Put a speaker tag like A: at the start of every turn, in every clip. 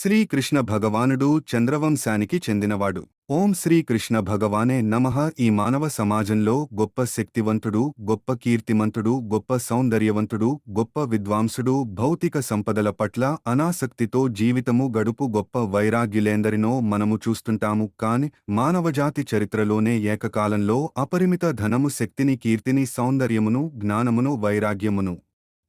A: శ్రీకృష్ణ భగవానుడు చంద్రవంశానికి చెందినవాడు. ఓం శ్రీకృష్ణ భగవానే నమః. ఈ మానవ సమాజంలో గొప్ప శక్తివంతుడు గొప్ప కీర్తిమంతుడు గొప్ప సౌందర్యవంతుడు గొప్ప విద్వాంసుడు భౌతిక సంపదల పట్ల అనాసక్తితో జీవితము గడుపు గొప్ప వైరాగ్యులేందరినో మనము చూస్తుంటాము. కాని మానవజాతి చరిత్రలోనే ఏకకాలంలో అపరిమిత ధనము శక్తిని కీర్తిని సౌందర్యమును జ్ఞానమును వైరాగ్యమును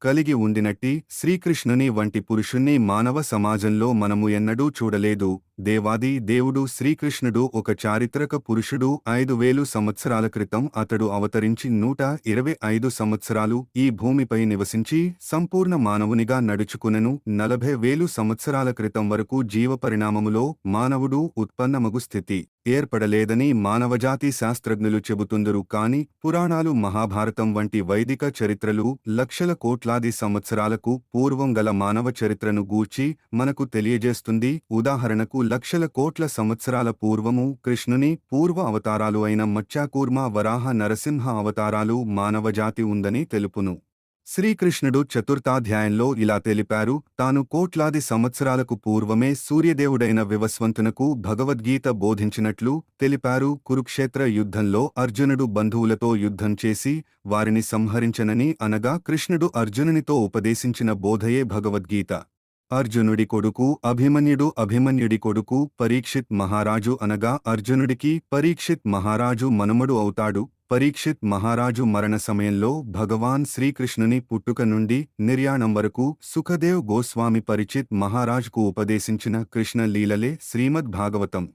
A: కలిగి ఉండినట్టి శ్రీకృష్ణుని వంటి పురుషుణ్ణి మానవ సమాజంలో మనము ఎన్నడూ చూడలేదు. దేవాది దేవుడు శ్రీకృష్ణుడు ఒక చారిత్రక పురుషుడు ఐదు వేలు సంవత్సరాల క్రితం అతడు అవతరించి నూట ఇరవై ఐదు సంవత్సరాలు ఈ భూమిపై నివసించి సంపూర్ణ మానవునిగా నడుచుకునను. నలభై వేలు సంవత్సరాల క్రితం వరకు జీవపరిణామములో మానవుడు ఉత్పన్నమగు స్థితి ఏర్పడలేదని మానవజాతి శాస్త్రజ్ఞులు చెబుతుందరు కాని పురాణాలు మహాభారతం వంటి వైదిక చరిత్రలు లక్షల కోట్లాది సంవత్సరాలకు పూర్వం గల మానవ చరిత్రను గూర్చి మనకు తెలియజేస్తుంది. ఉదాహరణకు లక్షల కోట్ల సంవత్సరాల పూర్వము కృష్ణుని పూర్వ అవతారాలు అయిన మత్స్యాకూర్మ వరాహ నరసింహ అవతారాలు మానవజాతి ఉందని తెలుపును. శ్రీకృష్ణుడు చతుర్థాధ్యాయంలో ఇలా తెలిపారు తాను కోట్లాది సంవత్సరాలకు పూర్వమే సూర్యదేవుడైన వివస్వంతునకు భగవద్గీత బోధించినట్లు తెలిపారు. కురుక్షేత్ర యుద్ధంలో అర్జునుడు బంధువులతో యుద్ధం చేసి వారిని సంహరించనని అనగా కృష్ణుడు అర్జునునితో ఉపదేశించిన బోధయే భగవద్గీత. అర్జునుడి కొడుకు అభిమన్యుడు అభిమన్యుడి కొడుకు పరీక్షిత్ మహారాజు అనగా అర్జునుడికి పరీక్షిత్ మహారాజు మనుమడు అవుతాడు. పరీక్షిత్ మహారాజు మరణ సమయంలో భగవాన్ శ్రీకృష్ణుని పుట్టుక నుండి నిర్యాణం వరకు సుఖదేవ్ గోస్వామి పరిచిత్ మహారాజ్కు ఉపదేశించిన కృష్ణ లీలలే శ్రీమద్ భాగవతం